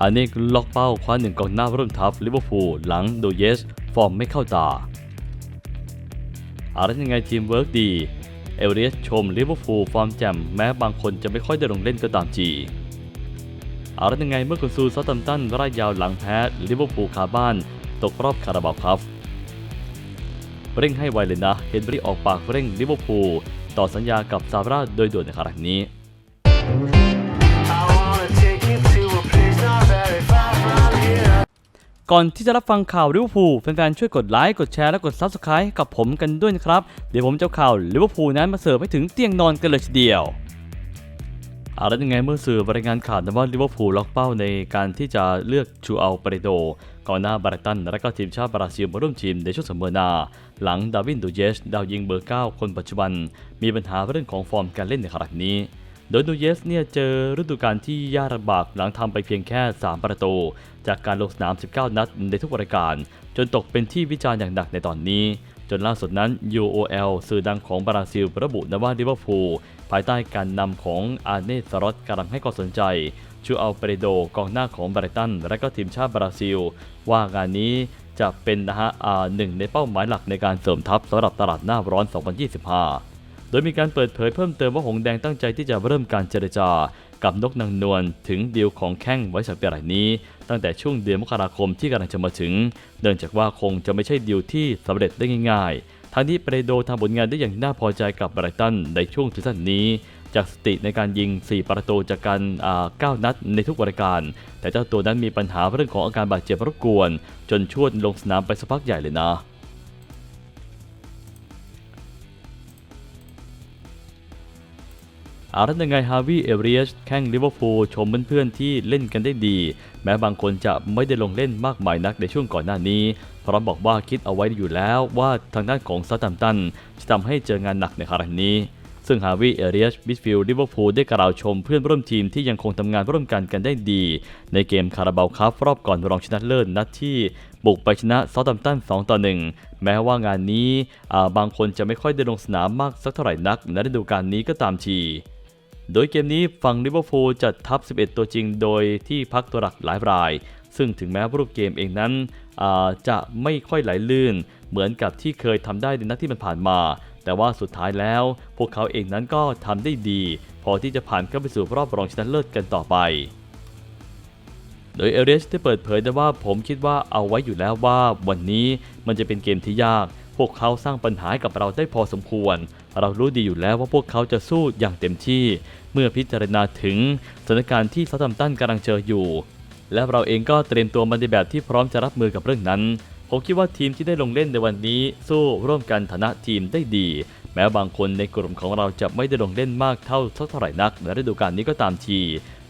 อันนี้ล็อกเป้าคว้าหนึ่งกองหน้าร่วมทัพลิเวอร์พูลหลังโดเยส ฟอร์มไม่เข้าตาอะไรยังไงทีมเวิร์กดี เอเวอเรสต์ชมลิเวอร์พูลฟอร์มแจ่มแม้บางคนจะไม่ค่อยได้ลงเล่นก็ตามจีอะไรยังไงเมื่อคุณซูซัตตัมตันไล่ยาวหลังแพ้ลิเวอร์พูลคาบ้าน ตกรอบคาราบาวครับ เร่งให้ไวเลยนะ เฮนรี่ออกปากเร่งลิเวอร์พูลต่อสัญญากับซาร่าโดยด่วนในขณะนี้ ก่อนที่จะรับฟังข่าวลิเวอร์พูลแฟนๆช่วยกดไลค์กดแชร์และกด Subscribe กับผมกันด้วยนะครับ เดี๋ยวผมจะข่าวลิเวอร์พูลนั้นมาเสิร์ฟให้ถึงเตียงนอนกันเลยทีเดียวอาแล้วยังไงเมื่อสื่อรายงานข่าวนะว่าลิเวอร์พูลล็อกเป้าในการที่จะเลือกชูอัลเปรโดกองหน้าบราตันและก็ทีมชาติบราซิลมาร่วมทีมในช่วงสัปดาห์หน้าหลังดาวินดูเยสดาวยิงเบอร์ 9 คนปัจจุบัน มีปัญหาเรื่องของฟอร์มการเล่นในขณะนี้ โดยนูเยสเนี่ยเจอฤดูกาลที่ยากลำบากหลังทำไปเพียงแค่ 3 ประตู จากการลงสนาม 19 นัดในทุกรายการ จนตกเป็นที่วิจารณ์อย่างหนักในตอนนี้ จนล่าสุดนั้น UOL สื่อดังของบราซิลระบุนะว่าลิเวอร์พูลภายใต้การนำของอาร์เนสรอตกำลังให้ความสนใจชูอัลเปรโดกองหน้าของบราตัน และก็ทีมชาติบราซิล ว่างานนี้จะเป็นนะฮะอ่าหนึ่งในเป้าหมายหลักในการเสริมทัพสำหรับตลาดหน้าร้อน 2025 ดยมีการเปิดเผยเพิ่มเติมว่าหงแดงตั้งใจที่จะเริ่มการเจรจา กับนกนางนวลถึงดีลของแข้งไว้สัปดาห์นี้ ตั้งแต่ช่วงเดือนมกราคมที่กำลังจะมาถึง เนื่องจากว่าคงจะไม่ใช่ดีลที่สำเร็จได้ง่ายๆทั้งนี้เปรโดทำผลงานได้อย่างน่าพอใจกับไบรตันในช่วงซีซั่นนี้จากสติในการยิง 4 ประตูจากการ9นัดในทุกรายการ แต่เจ้าตัวนั้นมีปัญหาเรื่องของอาการบาดเจ็บรบกวน จนชวดลงสนามไปสักพักใหญ่เลยนะ เอาละยังไงฮาวิเอเรียสแข้งลิเวอร์พูลชมเพื่อนๆที่เล่นกันได้ดี แม้บางคนจะไม่ได้ลงเล่นมากมายนักในช่วงก่อนหน้านี้พร้อมบอกว่าคิดเอาไว้อยู่แล้วว่าทางด้านของซาตัมตันจะทำให้เจองานหนักในครั้งนี้ซึ่งฮาวิเอเรียสมิดฟิลด์ลิเวอร์พูลได้กล่าวชมเพื่อนร่วมทีมที่ยังคงทำงานร่วมกันกันได้ดี ในเกมคาราบาวคัพรอบก่อนรองชนะเลิศนัดที่ บุกไปชนะซาตัมตัน 2 ต่อ 1 แม้ว่างานนี้บางคนจะไม่ค่อยได้ลงสนามมากสักเท่าไหร่นักในฤดูกาลนี้ก็ตามที โดยเกมนี้ฝั่งลิเวอร์พูลจัดทัพ 11 ตัวจริง โดยที่พักตัวหลักหลายราย ซึ่งถึงแม้รูปเกมเองนั้นจะไม่ค่อยไหลลื่น เหมือนกับที่เคยทำได้ในนัดที่มันผ่านมา แต่ว่าสุดท้ายแล้ว พวกเขาเองนั้นก็ทำได้ดี พอที่จะผ่านเข้าไปสู่รอบรองชนะเลิศกันต่อไปโดยเอเรสได้เปิดเผยได้ว่าผมคิดว่าเอาไว้อยู่แล้วว่าวันนี้มันจะเป็นเกมที่ยาก พวกเขาสร้างปัญหาให้กับเราได้พอสมควร เรารู้ดีอยู่แล้วว่าพวกเขาจะสู้อย่างเต็มที่ เมื่อพิจารณาถึงสถานการณ์ที่ซาตัมตันกำลังเจออยู่ และเราเองก็เตรียมตัวมาในแบบที่พร้อมจะรับมือกับเรื่องนั้นผมคิดว่าทีมที่ได้ลงเล่นในวันนี้ สู้ร่วมกันฐานะทีมได้ดี แม้บางคนในกลุ่มของเราจะไม่ได้ลงเล่นมากเท่าเท่าไหร่นักในฤดูกาลนี้ก็ตามที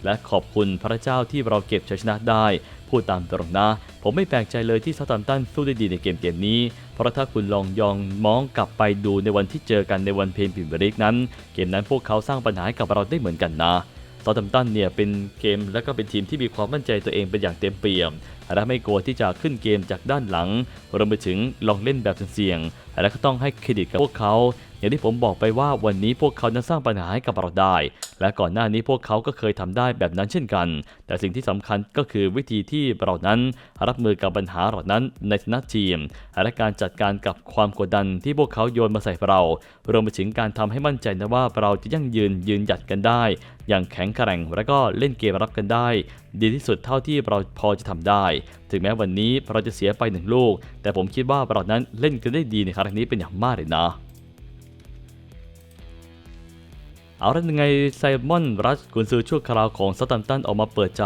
และขอบคุณพระเจ้าที่เราเก็บชัยชนะได้ พูดตามตรงนะ ผมไม่แปลกใจเลยที่ซาตันตันสู้ได้ดีในเกมเกมนี้ เพราะถ้าคุณลองยองมองกลับไปดูในวันที่เจอกันในวันเพลย์พรีเมียร์ลีกนั้น เกมนั้นพวกเขาสร้างปัญหาให้กับเราได้เหมือนกันนะซาตัมตันเนี่ยเป็นเกมและก็เป็นทีมที่มีความมั่นใจตัวเองเป็นอย่างเต็มเปี่ยมและไม่กลัวที่จะขึ้นเกมจากด้านหลังรวมไปถึงลองเล่นแบบเสี่ยงๆและก็ต้องให้เครดิตกับพวกเขา อย่างที่ผมบอกไปว่าวันนี้พวกเขานั้นสร้างปัญหาให้กับเราได้ และก่อนหน้านี้พวกเขาก็เคยทำได้แบบนั้นเช่นกัน แต่สิ่งที่สำคัญก็คือวิธีที่เรานั้นรับมือกับปัญหาเหล่านั้นในฐานะทีม และการจัดการกับความกดดันที่พวกเขาโยนมาใส่เรา รวมไปถึงการทำให้มั่นใจนะว่าเราจะยั่งยืนยืนหยัดกันได้ อย่างแข็งแกร่งและก็เล่นเกมรับกันได้ ดีที่สุดเท่าที่เราพอจะทำได้ ถึงแม้วันนี้เราจะเสียไปหนึ่งลูก แต่ผมคิดว่าเรานั้นเล่นกันได้ดีในครั้งนี้เป็นอย่างมากเลยนะเอาละยังไงไซมอนรัชกุนซือชั่วคราวของซัตัมตันออกมาเปิดใจ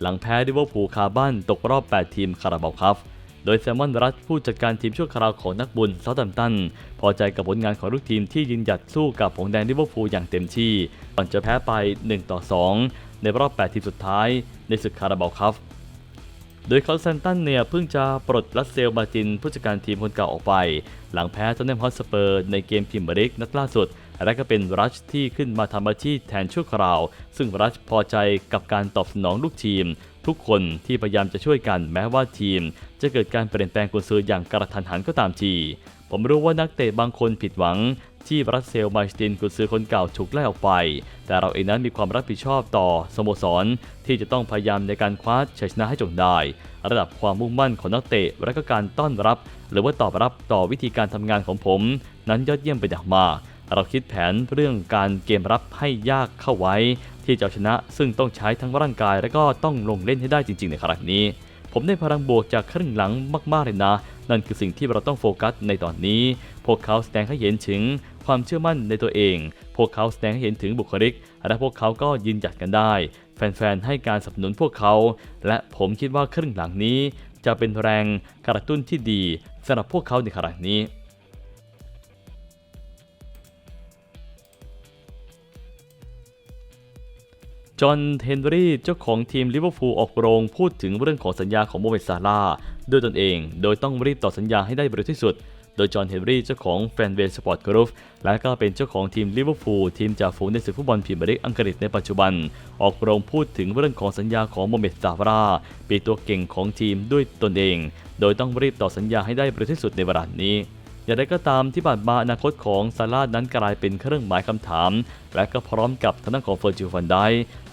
หลังแพ้ลิเวอร์พูลคาบ้านตกรอบ 8 ทีมคาราบาลครับ โดยแซมมอนรัชผู้จัดการทีมชั่วคราวของนักบุญซาตัมตัน พอใจกับผลงานของลูกทีมที่ยืนหยัดสู้กับผงแดงลิเวอร์พูลอย่างเต็มที่ ก่อนจะแพ้ไป 1 ต่อ 2 ในรอบ 8 ทีมสุดท้าย ในศึกคาราบาวครับโดยเขาแซนตันเนี่ยเพิ่งจะปลดรัสเซลมาร์ตินผู้จัดการทีมคนเก่าออกไป หลังแพ้ตอนเนมฮอตสเปอร์ในเกมพรีมียร์ลีกนัดล่าสุด และก็เป็นรัชที่ขึ้นมาทำหน้าที่แทนชั่วคราว ซึ่งรัชพอใจกับการตอบสนองลูกทีม ทุกคนที่พยายามจะช่วยกันแม้ว่าทีม จะเกิดการเปลี่ยนแปลงกุญซืออย่างกระทันหันก็ตามที ผมรู้ว่านักเตะบางคนผิดหวัง ที่รัสเซลไมสตินกุญซือคนเก่าถูกไล่ออกไป แต่เราเองนั้นมีความรับผิดชอบต่อสโมสร ที่จะต้องพยายามในการคว้าชัยชนะให้จงได้ ระดับความมุ่งมั่นของนักเตะและก็การต้อนรับ หรือว่าตอบรับต่อวิธีการทำงานของผม นั้นยอดเยี่ยมเป็นอย่างมากเราคิดแผนเรื่องการเกมรับให้ยากเข้าไว้ ที่จะชนะ ซึ่งต้องใช้ทั้งร่างกายและก็ต้องลงเล่นให้ได้จริง ๆ ในครั้งนี้ ผมได้พลังบวกจากครึ่งหลังมากๆเลยนะ นั่นคือสิ่งที่เราต้องโฟกัสในตอนนี้ พวกเขาแสดงให้เห็นถึงความเชื่อมั่นในตัวเอง พวกเขาแสดงให้เห็นถึงบุคลิก และพวกเขาก็ยืนหยัดกันได้ แฟนๆ ให้การสนับสนุนพวกเขา และผมคิดว่าครึ่งหลังนี้ จะเป็นแรงกระตุ้นที่ดีสำหรับพวกเขาในครั้งนี้ จอห์นเฮนรี่ เจ้าของทีมลิเวอร์พูลออกโรงพูดถึงเรื่องของสัญญาของโมเมดซาลาด้วยตนเอง โดยต้องรีบต่อสัญญาให้ได้เร็วที่สุด โดยจอห์นเฮนรี่เจ้าของแฟนเวสปอร์ตกรุ๊ปและก็เป็นเจ้าของทีมลิเวอร์พูลทีมจ่าฝูงในศึกฟุตบอลพรีเมียร์ลีกอังกฤษในปัจจุบัน ออกโรงพูดถึงเรื่องของสัญญาของโมเมดซาลาห์ปีกตัวเก่งของทีมด้วยตนเอง โดยต้องรีบต่อสัญญาให้ได้เร็วที่สุดในเวลานี้ อย่างไรก็ตามที่ผ่านมาอนาคตของซาร่านั้นกลายเป็นเครื่องหมายคำถาม และก็พร้อมกับทางด้านของเฟอร์จิลฟันได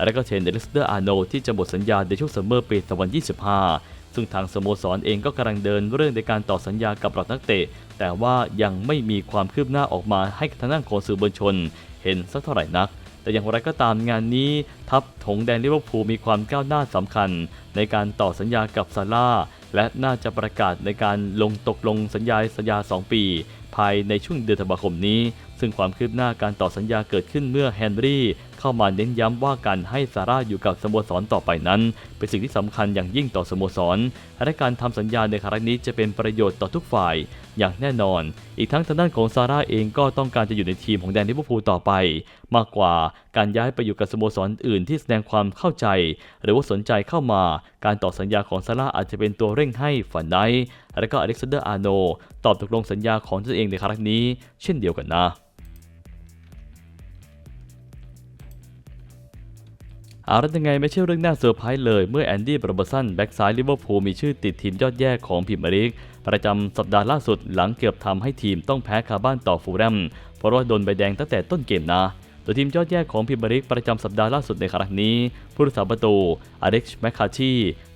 และก็เชนเดลิสเดอร์อาร์โนที่จะหมดสัญญาในช่วงซัมเมอร์ปี 2025 ซึ่งทางสโมสรเองก็กำลังเดินเรื่องในการต่อสัญญากับหล่านักเตะ แต่ว่ายังไม่มีความคืบหน้าออกมาให้ทางด้านของสื่อมวลชน เห็นสักเท่าไหร่นักแต่อย่างไรก็ตามงานนี้ ทัพถงแดงลิเวอร์พูลมีความก้าวหน้าสำคัญ ในการต่อสัญญากับซาร่า และน่าจะประกาศในการลงตกลงสัญญาสัญญา 2 ปี ภายในช่วงเดือนธันวาคมนี้ ซึ่งความคืบหน้าการต่อสัญญาเกิดขึ้นเมื่อแฮนรี่ เข้ามาเน้นย้ำว่าการให้ซาร่าอยู่กับสโมสรต่อไปนั้น เป็นสิ่งที่สำคัญอย่างยิ่งต่อสโมสร และการทำสัญญาในครั้งนี้จะเป็นประโยชน์ต่อทุกฝ่ายอย่างแน่นอน อีกทั้งทางด้านของซาร่าเองก็ต้องการจะอยู่ในทีมของแดนลิเวอร์พูลต่อไป มากกว่าการย้ายไปอยู่กับสโมสรอื่นที่แสดงความเข้าใจ หรือว่าสนใจเข้ามา การต่อสัญญาของซาร่าอาจจะเป็นตัวเร่งให้ฝันไดค์และก็อเล็กซานเดอร์อาโนตอบตกลงสัญญาของตัวเองในครั้งนี้ เช่นเดียวกันนะ อาละยังไงไม่ใช่เรื่องน่าเซอร์ไพรส์เลย เมื่อแอนดี้บรบสันแบ็กซ้ายลิเวอร์พูลมีชื่อติดทีมยอดแย่ของพรีเมียร์ลีกประจำสัปดาห์ล่าสุดหลังเกือบทำให้ทีมต้องแพ้คาบ้านต่อฟูแลมเพราะว่าโดนใบแดงตั้งแต่ต้นเกมนะโดยทีมยอดแย่ของพรีเมียร์ลีกประจำสัปดาห์ล่าสุดในครั้งนี้ ผู้รักษาประตูอเล็กซ์แมคคาชี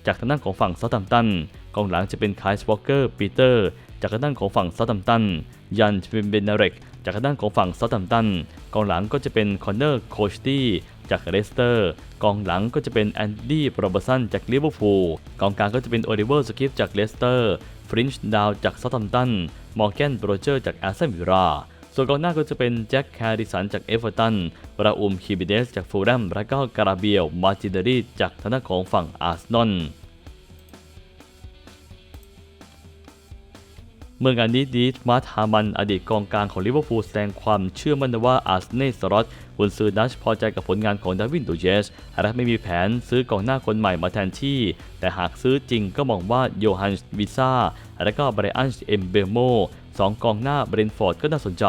จากทางด้านของฝั่งซาท์แฮมตันกองหลังจะเป็นคายสวอเกอร์ปีเตอร์จากทางด้านของฝั่งซาท์แฮมตันยันเบนเบนนเรกจากทางด้านของฝั่งซาท์แฮมตันกองหลังก็จะเป็นคอนเนอร์โคชตี้ จากเลสเตอร์ กองหลังก็จะเป็นแอนดี้โรเบอร์สันจากลิเวอร์พูล กองกลางก็จะเป็นโอลิเวอร์สกิฟจากเลสเตอร์ ฟรินช์ดาวจากเซาท์แฮมป์ตัน มอร์แกนโรเจอร์จากแอสตันวิลล่าส่วนกองหน้าก็จะเป็นแจ็คแคร์ดิสันจากเอเวอร์ตัน ราอุมคิบิเดสจากฟูลแลมและก็การาเบียล มาจิเดรีจากทางด้านของฝั่งอาร์เซนอล เมื่องานนี้ดีมาร์ทามันอดีตกองกลางของลิเวอร์พูลแสดงความเชื่อมั่นว่าอาร์เซนอลสลอตกุนซือดัชพอใจกับผลงานของดาวินดูเยสและไม่มีแผนซื้อกองหน้าคนใหม่มาแทนที่ แต่หากซื้อจริงก็มองว่าโยฮันวิซ่าและก็ไบรอันเอ็มเบโมสองกองหน้าเบรนฟอร์ดก็น่าสนใจ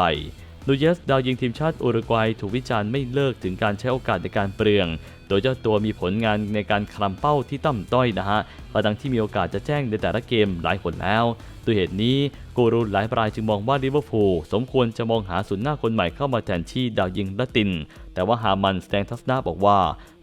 ดูเยสดาวยิงทีมชาติอุรุกวัยถูกวิจารณ์ไม่เลิกถึงการใช้โอกาสในการเปลือง โดยเจ้าตัวมีผลงานในการคลำเป้าที่ต่ำต้อยนะฮะกระดังที่มีโอกาสจะแจ้งในแต่ละเกมหลายคนแล้วด้วยเหตุนี้ กูรูหลายรายจึงมองว่าลิเวอร์พูลสมควรจะมองหาศูนย์หน้าคนใหม่เข้ามาแทนที่ดาวยิงละติน แต่ว่าฮามันแสดงทัศนะบอกว่า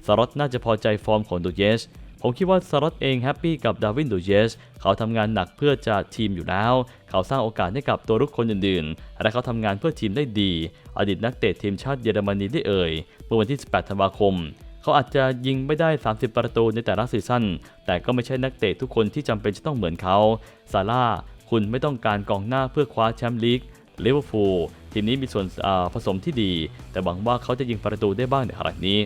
สล็อตน่าจะพอใจฟอร์มของดูเยสผมคิดว่าสล็อตเองแฮปปี้กับดาวินดูเยส เขาทำงานหนักเพื่อจะทีมอยู่แล้ว เขาสร้างโอกาสให้กับตัวรุกคนอื่นๆ และเขาทำงานเพื่อทีมได้ดี อดีตนักเตะทีมชาติเยอรมนีได้เอ่ย เมื่อวันที่ 18 ธันวาคม เขาอาจจะยิงไม่ได้ 30 ประตูในแต่ละซีซั่น แต่ก็ไม่ใช่นักเตะทุกคนที่จำเป็นจะต้องเหมือนเขา ซาร่า คุณไม่ต้องการกองหน้าเพื่อคว้าแชมป์ลีกลิเวอร์พูลทีมนี้มีส่วนผสมที่ดี แต่หวังว่าเขาจะยิงประตูได้บ้างในครั้งนี้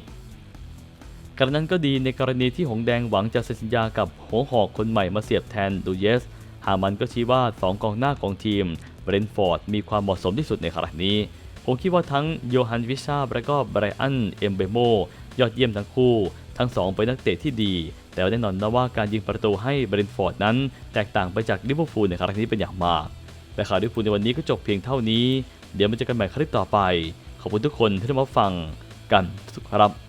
กระนั้นก็ดีในกรณีที่หงแดงหวังจะเซ็นสัญญากับหัวหอกคนใหม่มาเสียบแทนดูเยส หามันก็ชี้ว่า 2 กองหน้าของทีมเบรนฟอร์ดมีความเหมาะสมที่สุดในครั้งนี้ ผมคิดว่าทั้งโยฮันวิชาและก็ไบรอันเอมเบโมยอดเยี่ยมทั้งคู่ ทั้งสองเป็นนักเตะที่ดี แต่แน่นอนนะว่าการยิงประตูให้เบรนฟอร์ดนั้นแตกต่างไปจากลิเวอร์พูลในครั้งนี้เป็นอย่างมากและข่าวลิเวอร์พูลในวันนี้ก็จบเพียงเท่านี้ เดี๋ยวมาเจอกันใหม่คลิปต่อไป ขอบคุณทุกคนที่ได้มาฟังกันสุขครับ